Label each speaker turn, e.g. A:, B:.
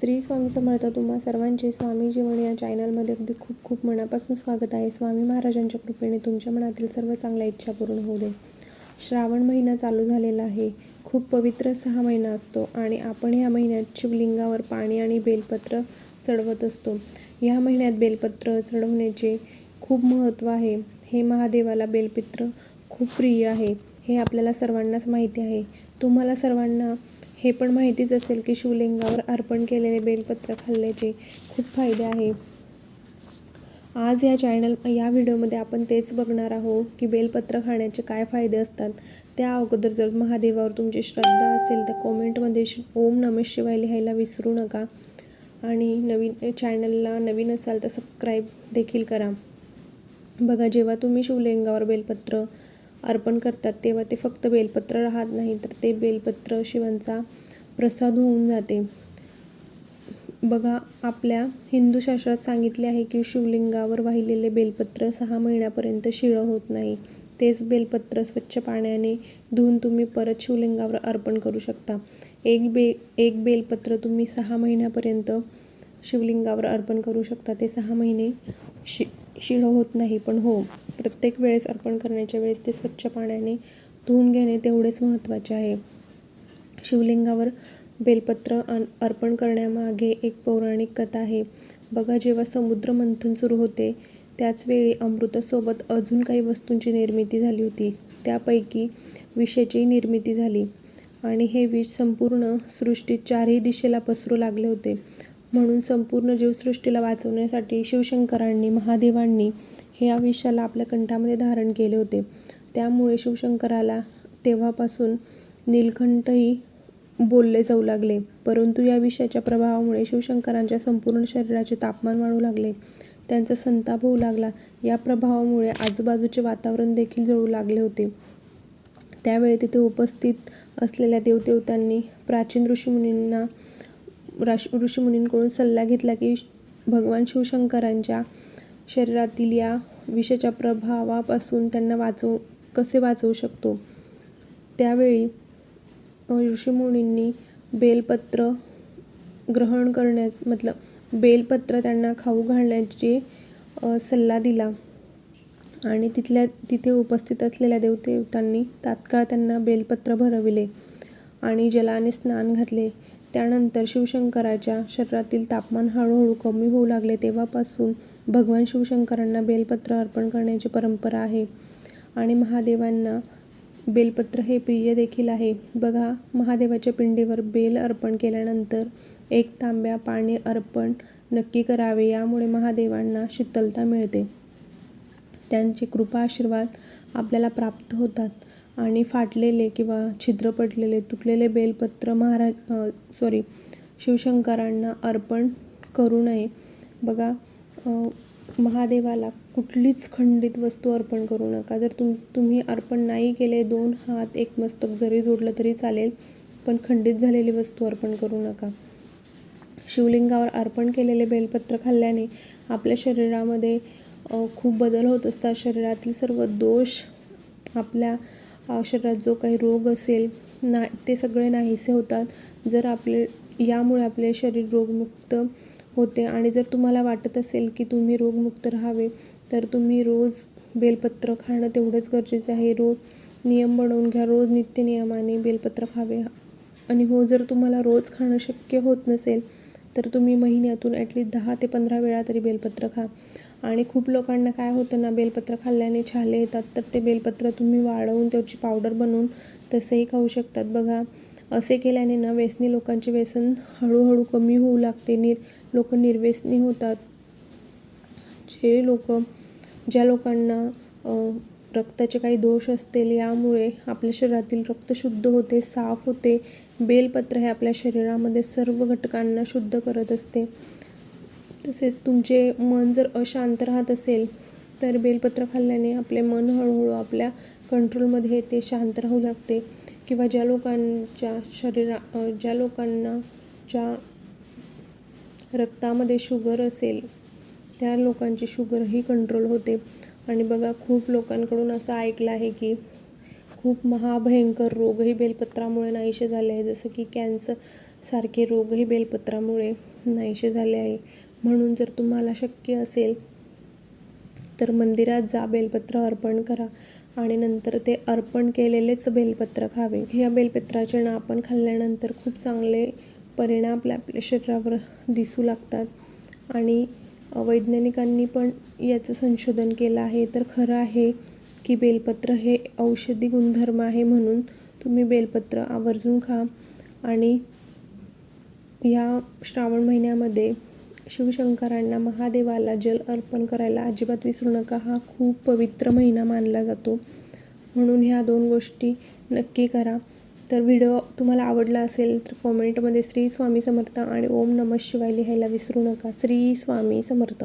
A: श्री स्वामी समर्थ. तुम्हा सर्वांचे स्वामी जीवन या चॅनलमध्ये अगदी खूप खूप मनापासून स्वागत आहे. स्वामी महाराजांच्या कृपेने तुमच्या मनातील सर्व चांगल्या इच्छा पूर्ण होऊ दे. श्रावण महिना चालू झालेला आहे. खूप पवित्र सहा महिना असतो आणि आपण ह्या महिन्यात शिवलिंगावर पाणी आणि बेलपत्र चढवत असतो. ह्या महिन्यात बेलपत्र चढवण्याचे खूप महत्त्व आहे. हे महादेवाला बेलपत्र खूप प्रिय आहे. हे आपल्याला सर्वांनाच माहिती आहे. तुम्हाला सर्वांना हे पण माहितीच असेल की शिवलिंगावर अर्पण केलेले बेलपत्र खाल्ल्याचे खूप फायदे आहे. आज या चॅनल या व्हिडिओमध्ये आपण तेच बघणार आहोत की बेलपत्र खाण्याचे काय फायदे असतात. त्या अगोदर जर महादेवावर तुमची श्रद्धा असेल तर कॉमेंटमध्ये ओम नम शिवाय लिहायला विसरू नका. आणि नवीन चॅनलला नवीन असाल तर सबस्क्राईब देखील करा. बघा जेव्हा तुम्ही शिवलिंगावर बेलपत्र अर्पण करतात तेव्हा ते फक्त बेलपत्र राहत नाही तर ते बेलपत्र शिवांचा प्रसाद होऊन जाते. बघा आपल्या हिंदू शास्त्रात सांगितले आहे की शिवलिंगावर वाहिलेले बेलपत्र सहा महिन्यापर्यंत शिळं होत नाही. तेच बेलपत्र स्वच्छ पाण्याने धुवून तुम्ही परत शिवलिंगावर अर्पण करू शकता. एक बे एक बेलपत्र तुम्ही सहा महिन्यापर्यंत शिवलिंगावर अर्पण करू शकता. ते सहा महिने शि शिळं होत नाही. पण हो प्रत्येक वेळेस अर्पण करण्याच्या वेळेस ते स्वच्छ पाण्याने धुवून घेणे तेवढेच महत्त्वाचे आहे. शिवलिंगावर बेलपत्र अन अर्पण करण्यामागे एक पौराणिक कथा आहे. बघा जेव्हा समुद्र मंथन सुरू होते त्याचवेळी अमृतासोबत अजून काही वस्तूंची निर्मिती झाली होती. त्यापैकी विषाची निर्मिती झाली. आणि हे विष संपूर्ण सृष्टीत चारही दिशेला पसरू लागले होते. म्हणून संपूर्ण जीवसृष्टीला वाचवण्यासाठी शिवशंकरांनी महादेवांनी हे या आपल्या कंठामध्ये धारण केले होते. त्यामुळे शिवशंकराला तेव्हापासून नीलकंठही बोलले जाऊ लागले. परंतु या विषयाच्या प्रभावामुळे शिवशंकरांच्या संपूर्ण शरीराचे तापमान वाढू लागले. त्यांचा संताप होऊ लागला. या प्रभावामुळे आजूबाजूचे वातावरण देखील जळू लागले होते. त्यावेळी तिथे उपस्थित असलेल्या देवदेवतांनी प्राचीन ऋषीमुनींना राश ऋषीमुनींकडून सल्ला घेतला की भगवान शिवशंकरांच्या शरीरातील या विषाच्या प्रभावापासून त्यांना वाचवू कसे वाचवू शकतो? त्यावेळी ऋषीमुनींनी बेलपत्र ग्रहण करण्यास मतलब बेलपत्र त्यांना खाऊ घालण्याची सल्ला दिला. आणि तिथल्या तिथे उपस्थित असलेल्या देवदेवतांनी तात्काळ त्यांना बेलपत्र भरविले आणि जलाने स्नान घातले. त्यानंतर शिवशंकराच्या शरीरातील तापमान हळूहळू कमी होऊ लागले. तेव्हापासून भगवान शिवशंकरांना बेलपत्र अर्पण करण्याची परंपरा आहे आणि महादेवांना बेलपत्र हे प्रिय देखील आहे. बघा महादेवाच्या पिंडीवर बेल अर्पण केल्यानंतर एक तांब्या पाणी अर्पण नक्की करावे यामुळे महादेवांना शीतलता मिळते. त्यांचे कृपा आशीर्वाद आपल्याला प्राप्त होतात. आणि फाटलेले किंवा छिद्र पडलेले तुटलेले बेलपत्र महाराज सॉरी शिवशंकरांना अर्पण करू नये. बघा महादेवाला कुठलीच खंडित वस्तू अर्पण करू नका. जर तुम तुम्ही अर्पण नाही केले दोन हात एक मस्तक जरी जोडलं तरी चालेल पण खंडित झालेली वस्तू अर्पण करू नका. शिवलिंगावर अर्पण केलेले बेलपत्र खाल्ल्याने आपल्या शरीरामध्ये खूप बदल होत असतात. शरीरातील सर्व दोष आपल्या शरीरात जो काही रोग असेल ना ते सगळे नाहीसे होतात. जर आपले यामुळे आपले शरीर रोगमुक्त होते आणि जर तुम्हाला वाटत असेल की तुम्ही रोगमुक्त राहावे तर तुम्ही रोज बेलपत्र खाणं तेवढंच गरजेचं आहे. रोज नियम बनवून घ्या रोज नित्य नियमाने बेलपत्र खावे. आणि हो जर तुम्हाला रोज खाणं शक्य होत नसेल तर तुम्ही महिन्यातून ॲटलीस्ट दहा ते पंधरा वेळा तरी बेलपत्र खा. आणि खूप लोकांना काय होतं ना बेलपत्र खाल्ल्याने छाले येतात तर ते बेलपत्र तुम्ही वाळवून त्याची पावडर बनवून तसेही खाऊ शकतात. बघा असे केल्याने ना व्यसनी लोकांचे व्यसन हळूहळू कमी होऊ लागते. निर लोक निर्व्यसनी होतात. जे लोक ज्या लोकांना रक्ताचे काही दोष असतील यामुळे आपल्या शरीरातील रक्त शुद्ध होते साफ होते. बेलपत्र हे आपल्या शरीरामध्ये सर्व घटकांना शुद्ध करत असते. तसेच तुमचे मन जर अशांत राहत असेल तर बेलपत्र खाल्ल्याने आपले मन हळूहळू आपल्या कंट्रोलमध्ये येते शांत राहू लागते. किंवा ज्या लोकांच्या शरीरा ज्या लोकांना ज्या रक्तामध्ये शुगर असेल त्या लोकांची शुगरही कंट्रोल होते. आणि बघा खूप लोकांकडून असं ऐकलं आहे की खूप महाभयंकर रोगही बेलपत्रामुळे नाहीसे झाले आहे. जसं की कॅन्सर सारखे रोगही बेलपत्रामुळे नाहीसे झाले आहे. म्हणून जर तुम्हाला शक्य असेल तर मंदिरात जा बेलपत्र अर्पण करा. आणि नंतर ते अर्पण केलेलेच बेलपत्र खावे. ह्या बेलपत्राचे ना आपण खाल्ल्यानंतर खूप चांगले परिणाम आपल्या आपल्या शरीरावर दिसू लागतात. आणि वैज्ञानिकांनी पण याचं संशोधन केलं आहे. तर खरं आहे की बेलपत्र हे औषधी गुणधर्म आहे म्हणून तुम्ही बेलपत्र आवर्जून खा. आणि या श्रावण महिन्यामध्ये शिवशंकरांना महादेवाला जल अर्पण करायला अजिबात विसरू नका. हा खूप पवित्र महिना मानला जातो. म्हणून ह्या दोन गोष्टी नक्की करा. तर व्हिडिओ तुम्हाला आवडला असेल तर कॉमेंटमध्ये श्री स्वामी समर्थ आणि ओम नमः शिवाय लिहायला विसरू नका. श्री स्वामी समर्थ.